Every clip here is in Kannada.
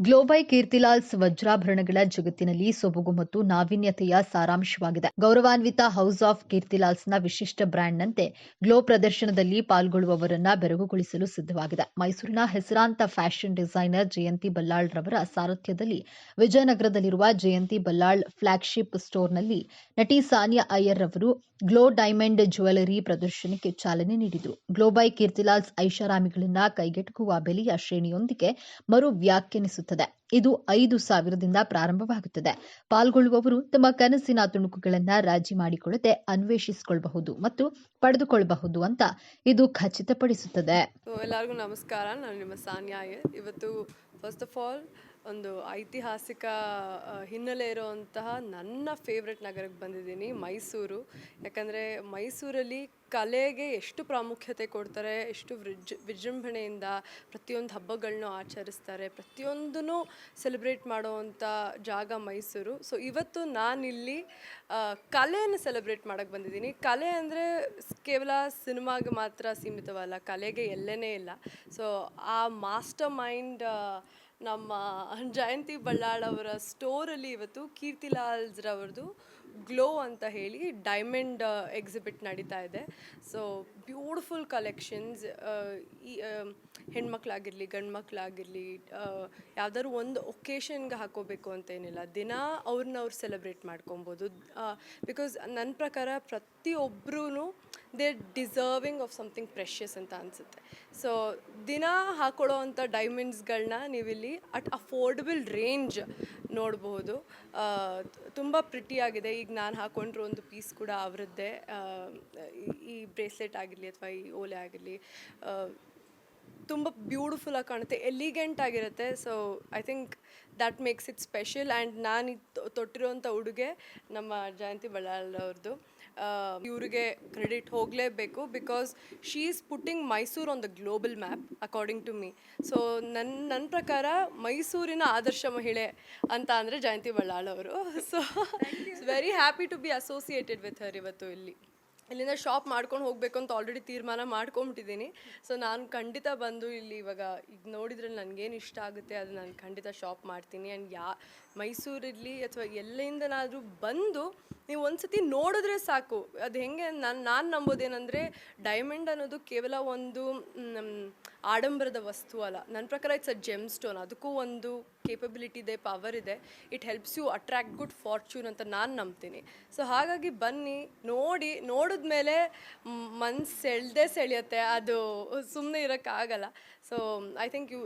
ಗ್ಲೋಬೈ ಕೀರ್ತಿಲಾಲ್ಸ್ ವಜ್ರಾಭರಣಗಳ ಜಗತ್ತಿನಲ್ಲಿ ಸೊಬಗು ಮತ್ತು ನಾವೀನ್ಯತೆಯ ಸಾರಾಂಶವಾಗಿದೆ. ಗೌರವಾನ್ವಿತ ಹೌಸ್ ಆಫ್ ಕೀರ್ತಿಲಾಲ್ಸ್ನ ವಿಶಿಷ್ಟ ಬ್ರ್ಯಾಂಡ್ನಂತೆ ಗ್ಲೋ ಪ್ರದರ್ಶನದಲ್ಲಿ ಪಾಲ್ಗೊಳ್ಳುವವರನ್ನ ಬೆರಗುಗೊಳಿಸಲು ಸಿದ್ಧವಾಗಿದೆ. ಮೈಸೂರಿನ ಹೆಸರಾಂತ ಫ್ಯಾಷನ್ ಡಿಸೈನರ್ ಜಯಂತಿ ಬಲ್ಲಾಳ್ ರವರ ಸಾರಥ್ಯದಲ್ಲಿ ವಿಜಯನಗರದಲ್ಲಿರುವ ಜಯಂತಿ ಬಲ್ಲಾಳ್ ಫ್ಲಾಗ್ಶಿಪ್ ಸ್ಟೋರ್ನಲ್ಲಿ ನಟಿ ಸಾನಿಯಾ ಅಯ್ಯರ್ ರವರು ಗ್ಲೋ ಡೈಮಂಡ್ ಜ್ಯುವೆಲರಿ ಪ್ರದರ್ಶನಕ್ಕೆ ಚಾಲನೆ ನೀಡಿದರು. ಗ್ಲೋಬೈ ಕೀರ್ತಿಲಾಲ್ಸ್ ಐಷಾರಾಮಿಗಳನ್ನ ಕೈಗೆಟುಕುವ ಬೆಲೆಯ ಶ್ರೇಣಿಯೊಂದಿಗೆ ಮರು ವ್ಯಾಖ್ಯಾನಿಸುತ್ತದೆ ಇದು ಐದು ಸಾವಿರದಿಂದ ಪ್ರಾರಂಭವಾಗುತ್ತದೆ. ಪಾಲ್ಗೊಳ್ಳುವವರು ತಮ್ಮ ಕನಸಿನ ತುಣುಕುಗಳನ್ನು ರಾಜಿ ಮಾಡಿಕೊಳ್ಳದೆ ಅನ್ವೇಷಿಸಿಕೊಳ್ಳಬಹುದು ಮತ್ತು ಪಡೆದುಕೊಳ್ಳಬಹುದು ಅಂತ ಇದು ಖಚಿತಪಡಿಸುತ್ತದೆ. ಎಲ್ಲರಿಗೂ ನಮಸ್ಕಾರ. ನಾನು ನಿಮ್ಮ ಸಾನ್ಯಾ ಇವತ್ತು ಫಸ್ಟ್ ಆಫ್ ಆಲ್ ಒಂದು ಐತಿಹಾಸಿಕ ಹಿನ್ನೆಲೆ ಇರುವಂತಹ ನನ್ನ ಫೇವ್ರೆಟ್ ನಗರಕ್ಕೆ ಬಂದಿದ್ದೀನಿ, ಮೈಸೂರು. ಯಾಕಂದರೆ ಮೈಸೂರಲ್ಲಿ ಕಲೆಗೆ ಎಷ್ಟು ಪ್ರಾಮುಖ್ಯತೆ ಕೊಡ್ತಾರೆ, ಎಷ್ಟು ವಿಜ್, ವಿಜೃಂಭಣೆಯಿಂದ ಪ್ರತಿಯೊಂದು ಹಬ್ಬಗಳನ್ನೂ ಆಚರಿಸ್ತಾರೆ ಪ್ರತಿಯೊಂದೂ ಸೆಲೆಬ್ರೇಟ್ ಮಾಡುವಂಥ ಜಾಗ ಮೈಸೂರು. ಸೊ ಇವತ್ತು ನಾನಿಲ್ಲಿ ಕಲೆಯನ್ನು ಸೆಲೆಬ್ರೇಟ್ ಮಾಡೋಕ್ಕೆ ಬಂದಿದ್ದೀನಿ. ಕಲೆ ಅಂದರೆ ಕೇವಲ ಸಿನಿಮಾಗೆ ಮಾತ್ರ ಸೀಮಿತವಲ್ಲ, ಕಲೆಗೆ ಎಲ್ಲೇ ಇಲ್ಲ. ಸೊ ಆ ಮಾಸ್ಟರ್ ಮೈಂಡ್ ನಮ್ಮ ಜಯಂತಿ ಬಳ್ಳಾಳ್ ಅವರ ಸ್ಟೋರಲ್ಲಿ ಇವತ್ತು ಕೀರ್ತಿಲಾಲ್ಸ್ರವ್ರದ್ದು ಗ್ಲೋ ಅಂತ ಹೇಳಿ ಡೈಮಂಡ್ ಎಕ್ಸಿಬಿಟ್ ನಡೀತಾ ಇದೆ. ಸೊ ಬ್ಯೂಟಿಫುಲ್ ಕಲೆಕ್ಷನ್ಸ್ ಈ ಹೆಣ್ಮಕ್ಳಾಗಿರಲಿ ಗಂಡು ಮಕ್ಕಳಾಗಿರಲಿ ಯಾವ್ದಾದ್ರು ಒಂದು ಒಕೇಶನ್ಗೆ ಹಾಕೋಬೇಕು ಅಂತೇನಿಲ್ಲ ದಿನ ಅವ್ರನ್ನ ಅವ್ರು ಸೆಲೆಬ್ರೇಟ್ ಮಾಡ್ಕೊಬೋದು ಬಿಕಾಸ್ ನನ್ನ ಪ್ರಕಾರ ಪ್ರತಿಯೊಬ್ಬರೂ they deserving of something precious ಅಂತ ಅನಿಸುತ್ತೆ. ಸೊ ದಿನ ಹಾಕೊಳ್ಳೋ ಅಂಥ ಡೈಮಂಡ್ಸ್ಗಳನ್ನ ನೀವಿಲ್ಲಿ ಅಟ್ ಅಫೋರ್ಡಬಲ್ ರೇಂಜ್ ನೋಡಬಹುದು ತುಂಬ ಪ್ರಿಟಿಯಾಗಿದೆ ಈಗ ನಾನು ಹಾಕೊಂಡ್ರೆ ಒಂದು ಪೀಸ್ ಕೂಡ ಅವರದ್ದೇ ಈ ಬ್ರೇಸ್ಲೆಟ್ ಆಗಿರಲಿ ಅಥವಾ ಈ ಓಲೆ ಆಗಿರಲಿ ತುಂಬ ಬ್ಯೂಟಿಫುಲ್ಲಾಗಿ ಕಾಣುತ್ತೆ ಎಲಿಗೆಂಟ್ ಆಗಿರುತ್ತೆ. So I think that makes it special and ನಾನು ತೊಟ್ಟಿರೋಂಥ ಉಡುಗೆ ನಮ್ಮ ಜಯಂತಿ ಬಳ್ಳಾಳ್ ಅವ್ರದ್ದು ಇವರಿಗೆ ಕ್ರೆಡಿಟ್ ಹೋಗಲೇಬೇಕು because she is putting Mysuru on the global map according to me so ನನ್ನ ನನ್ನ ಪ್ರಕಾರ ಮೈಸೂರಿನ ಆದರ್ಶ ಮಹಿಳೆ ಅಂತ ಅಂದರೆ ಜಯಂತಿ ಬಳ್ಳಾಳವರು so very happy to be associated with her ಇವತ್ತು ಇಲ್ಲಿ. ಇಲ್ಲಿಂದ ಶಾಪ್ ಮಾಡ್ಕೊಂಡು ಹೋಗಬೇಕು ಅಂತ ಆಲ್ರೆಡಿ ತೀರ್ಮಾನ ಮಾಡ್ಕೊಂಬಿಟ್ಟಿದ್ದೀನಿ ಸೊ ನಾನು ಖಂಡಿತ ಬಂದು ಇಲ್ಲಿ ಇವಾಗ ಈಗ ನೋಡಿದ್ರೆ ನನಗೇನು ಇಷ್ಟ ಆಗುತ್ತೆ ಅದು ನಾನು ಖಂಡಿತ ಶಾಪ್ ಮಾಡ್ತೀನಿ. ಆ್ಯಂಡ್ ಯಾ, ಮೈಸೂರಿರಲಿ ಅಥವಾ ಎಲ್ಲಿಂದನಾದರೂ ಬಂದು ನೀವು ಒಂದ್ಸತಿ ನೋಡಿದ್ರೆ ಸಾಕು. ಅದು ಹೆಂಗೆ ನಾನು ನಾನು ನಂಬೋದೇನೆಂದರೆ ಡೈಮಂಡ್ ಅನ್ನೋದು ಕೇವಲ ಒಂದು ಆಡಂಬರದ ವಸ್ತು ಅಲ್ಲ. ನನ್ನ ಪ್ರಕಾರ ಇಟ್ಸ್ ಅ ಜೆಮ್ ಸ್ಟೋನ್ ಅದಕ್ಕೂ ಒಂದು ಕೇಪಬಿಲಿಟಿ ಇದೆ ಪವರ್ ಇದೆ. It helps you attract good fortune ಅಂತ ನಾನು ನಂಬ್ತೀನಿ. ಸೊ ಹಾಗಾಗಿ ಬನ್ನಿ, ನೋಡಿ ನೋಡಿದ್ಮೇಲೆ ಮನ್ಸು ಸೆಳ್ದೇ ಸೆಳೆಯುತ್ತೆ. ಅದು ಸುಮ್ಮನೆ ಇರೋಕ್ಕಾಗಲ್ಲ. ಸೊ ಐ ಥಿಂಕ್ ಯು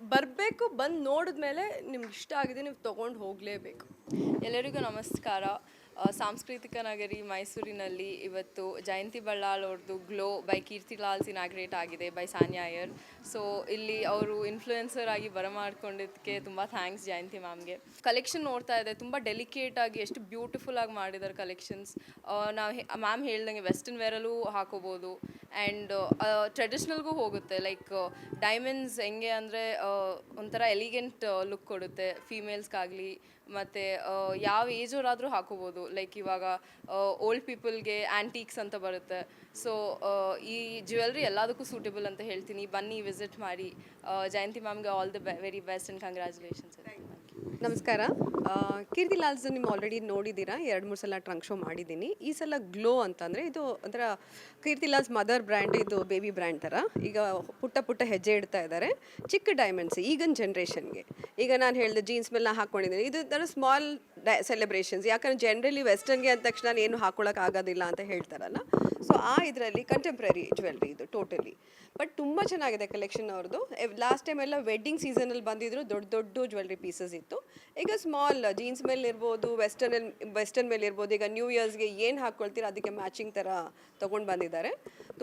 ಬರಬೇಕು, ಬಂದು ನೋಡಿದ್ಮೇಲೆ ನಿಮ್ಗೆ ಇಷ್ಟ ಆಗಿದೆ, ನೀವು ತೊಗೊಂಡು ಹೋಗಲೇಬೇಕು. ಎಲ್ಲರಿಗೂ ನಮಸ್ಕಾರ. ಸಾಂಸ್ಕೃತಿಕ ನಗರಿ ಮೈಸೂರಿನಲ್ಲಿ ಇವತ್ತು ಜಯಂತಿ ಬಳ್ಳಾಳ್ ಅವ್ರದ್ದು ಗ್ಲೋ ಬೈ ಕೀರ್ತಿಲಾಲ್ಸ್ ಇನಾಗ್ರೇಟ್ ಆಗಿದೆ, ಬೈ ಸಾನ್ಯಾ ಅಯ್ಯರ್. ಸೊ ಇಲ್ಲಿ ಅವರು ಇನ್ಫ್ಲೂಯೆನ್ಸರ್ ಆಗಿ ಬರಮಾಡ್ಕೊಂಡಿದ್ದಕ್ಕೆ ತುಂಬ ಥ್ಯಾಂಕ್ಸ್ ಜಯಂತಿ ಮ್ಯಾಮ್ಗೆ ಕಲೆಕ್ಷನ್ ನೋಡ್ತಾ ಇದೆ ತುಂಬ ಡೆಲಿಕೇಟ್ ಆಗಿ ಎಷ್ಟು ಬ್ಯೂಟಿಫುಲ್ ಆಗಿ ಮಾಡಿದ್ದಾರೆ ಕಲೆಕ್ಷನ್ಸ್ ನಾವು ಮ್ಯಾಮ್ ಹೇಳ್ದಂಗೆ ವೆಸ್ಟರ್ನ್ ವೇರಲ್ಲೂ ಹಾಕೋಬೋದು. ಆ್ಯಂಡ್ ಟ್ರೆಡಿಷ್ನಲ್ಗೂ ಹೋಗುತ್ತೆ. ಲೈಕ್ ಡೈಮಂಡ್ಸ್ ಹೆಂಗೆ ಅಂದರೆ ಒಂಥರ ಎಲಿಗೆಂಟ್ ಲುಕ್ ಕೊಡುತ್ತೆ. ಫೀಮೇಲ್ಸ್ಗಾಗಲಿ ಮತ್ತು ಯಾವ ಏಜವರಾದರೂ ಹಾಕೋಬೋದು. ಲೈಕ್ ಇವಾಗ ಓಲ್ಡ್ ಪೀಪಲ್ಗೆ ಆ್ಯಂಟೀಕ್ಸ್ ಅಂತ ಬರುತ್ತೆ. ಸೊ ಈ ಜ್ಯುವೆಲ್ರಿ ಎಲ್ಲದಕ್ಕೂ ಸೂಟೇಬಲ್ ಅಂತ ಹೇಳ್ತೀನಿ. ಬನ್ನಿ ವಿಸಿಟ್ ಮಾಡಿ. ಜಯಂತಿ ಮ್ಯಾಮ್ಗೆ all the very best and congratulations ನಮಸ್ಕಾರ. ಕೀರ್ತಿ ಲಾಲ್ಸ್ ನೀವು ಆಲ್ರೆಡಿ ನೋಡಿದ್ದೀರಾ? ಎರಡು, ಮೂರು ಸಲ ಟ್ರಂಕ್ ಶೋ ಮಾಡಿದ್ದೀನಿ. ಈ ಸಲ ಗ್ಲೋ ಅಂತಂದರೆ ಇದು ಒಂಥರ ಕೀರ್ತಿ ಲಾಲ್ಸ್ ಮದರ್ ಬ್ರ್ಯಾಂಡ್ ಇದು ಬೇಬಿ ಬ್ರ್ಯಾಂಡ್ ಥರ. ಈಗ ಪುಟ್ಟ ಪುಟ್ಟ ಹೆಜ್ಜೆ ಇಡ್ತಾ ಇದ್ದಾರೆ. ಚಿಕ್ಕ ಡೈಮಂಡ್ಸ್ ಈಗಿನ ಜನ್ರೇಷನ್ಗೆ ಈಗ ನಾನು ಹೇಳಿದೆ ಜೀನ್ಸ್ ಮೇಲೆ ಹಾಕ್ಕೊಂಡಿದ್ದೀನಿ ಇದು ಥರ ಸ್ಮಾಲ್ ಡೈ ಸೆಲೆಬ್ರೇಷನ್ಸ್ ಯಾಕಂದ್ರೆ ಜನ್ರಲಿ ವೆಸ್ಟರ್ನ್ಗೆ ಅಂದ ತಕ್ಷಣ ಏನು ಹಾಕೊಳ್ಳೋಕೆ ಆಗೋದಿಲ್ಲ ಅಂತ ಹೇಳ್ತಾರಲ್ಲ. ಸೊ ಆ ಇದರಲ್ಲಿ ಕಂಟೆಂಪ್ರರಿ ಜ್ಯುವೆಲ್ರಿ ಇದು ಟೋಟಲಿ ಬಟ್ ತುಂಬ ಚೆನ್ನಾಗಿದೆ ಕಲೆಕ್ಷನ್ ಅವ್ರದ್ದು ಲಾಸ್ಟ್ ಟೈಮ್ ಎಲ್ಲ ವೆಡ್ಡಿಂಗ್ ಸೀಸನಲ್ಲಿ ಬಂದಿದ್ರು ದೊಡ್ಡ ದೊಡ್ಡ ಜ್ಯುವೆಲ್ರಿ ಪೀಸಸ್ ಇತ್ತು. ಈಗ ಸ್ಮಾಲ್ ಜೀನ್ಸ್ ಮೇಲೆ ಇರ್ಬೋದು ವೆಸ್ಟರ್ನ್ ವೆಸ್ಟರ್ನ್ ಮೇಲೆ ಇರ್ಬೋದು, ಈಗ ನ್ಯೂ ಇಯರ್ಸ್ಗೆ ಏನು ಹಾಕ್ಕೊಳ್ತೀರ ಅದಕ್ಕೆ ಮ್ಯಾಚಿಂಗ್ ಥರ ತೊಗೊಂಡು ಬಂದಿದ್ದಾರೆ.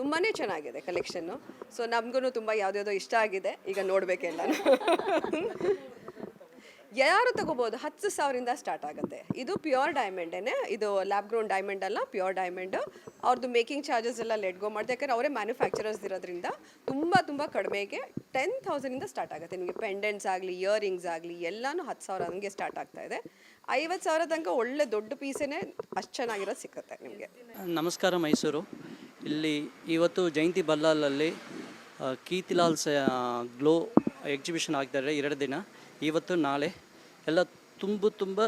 ತುಂಬಾ ಚೆನ್ನಾಗಿದೆ ಕಲೆಕ್ಷನ್ನು ಸೊ ನಮಗೂ ತುಂಬ ಯಾವುದ್ಯಾವುದೋ ಇಷ್ಟ ಆಗಿದೆ. ಈಗ ನೋಡಬೇಕೆಲ್ಲ ಯಾರು ತಗೋಬೋದು? ಹತ್ತು ಸಾವಿರದಿಂದ ಸ್ಟಾರ್ಟ್ ಆಗುತ್ತೆ. ಇದು ಪ್ಯೂರ್ ಡೈಮಂಡೇನೆ ಇದು ಲ್ಯಾಬ್ ಗ್ರೋನ್ ಡೈಮಂಡ್ ಅಲ್ಲ ಪ್ಯೂರ್ ಡೈಮಂಡ್ ಅವ್ರದ್ದು ಮೇಕಿಂಗ್ ಚಾರ್ಜಸ್ ಎಲ್ಲ ಲೆಟ್ ಗೋ ಮಾಡಿದೆ. ಯಾಕಂದ್ರೆ ಅವರೇ ಮ್ಯಾನುಫ್ಯಾಕ್ಚರರ್ಸ್ ಇರೋದ್ರಿಂದ ತುಂಬ ತುಂಬ ಕಡಿಮೆಗೆ ಟೆನ್ ಥೌಸಂಡಿಂದ ಸ್ಟಾರ್ಟ್ ಆಗುತ್ತೆ. ನಿಮಗೆ ಪೆಂಡೆಂಟ್ಸ್ ಆಗಲಿ ಇಯರಿಂಗ್ಸ್ ಆಗಲಿ, ಎಲ್ಲನೂ ಹತ್ತು ಸಾವಿರ ಹಂಗೆ ಸ್ಟಾರ್ಟ್ ಆಗ್ತಾ ಇದೆ. ಐವತ್ತು ಸಾವಿರ ತನಕ ಒಳ್ಳೆ ದೊಡ್ಡ ಪೀಸೇನೆ ಅಷ್ಟು ಚೆನ್ನಾಗಿರೋದು ಸಿಕ್ಕುತ್ತೆ ನಿಮಗೆ. ನಮಸ್ಕಾರ ಮೈಸೂರು. ಇಲ್ಲಿ ಇವತ್ತು ಜಯಂತಿ ಬಲ್ಲಾಲಲ್ಲಿ ಕೀತಿಲಾಲ್ ಗ್ಲೋ ಎಕ್ಸಿಬಿಷನ್ ಆಗ್ತಾರೆ ಎರಡು ದಿನ. ಇವತ್ತು ನಾಳೆ ಎಲ್ಲ ತುಂಬ ತುಂಬ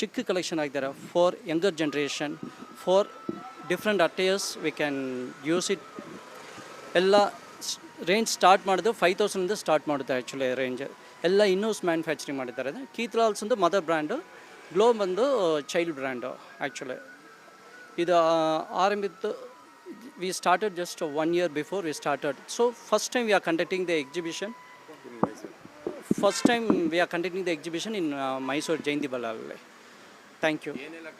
ಚಿಕ್ಕ ಕಲೆಕ್ಷನ್ ಆಗಿದ್ದಾರೆ. For younger generation for different attires we can use it ಎಲ್ಲ ರೇಂಜ್ ಸ್ಟಾರ್ಟ್ ಮಾಡೋದು ಫೈವ್ ತೌಸಂಡಿಂದ ಸ್ಟಾರ್ಟ್ ಮಾಡುತ್ತೆ ಆ್ಯಕ್ಚುಲಿ ರೇಂಜ್ ಎಲ್ಲ ಇನ್ನೂಸ್ ಮ್ಯಾನುಫ್ಯಾಕ್ಚರಿಂಗ್ ಮಾಡಿದ್ದಾರೆ. ಕೀತ್ಲಾಲ್ಸ್ ಒಂದು ಮದರ್ ಬ್ರ್ಯಾಂಡು ಗ್ಲೋ ಬಂದು ಚೈಲ್ಡ್ ಬ್ರ್ಯಾಂಡು ಆ್ಯಕ್ಚುಲಿ ಇದು ಆರಂಭಿತ್ತು we started just one year before we started so first time we are conducting the exhibition first time we are continue the exhibition in Mysuru Jayanti ಬಲ್ಲಾರಲ್ಲಿ thank you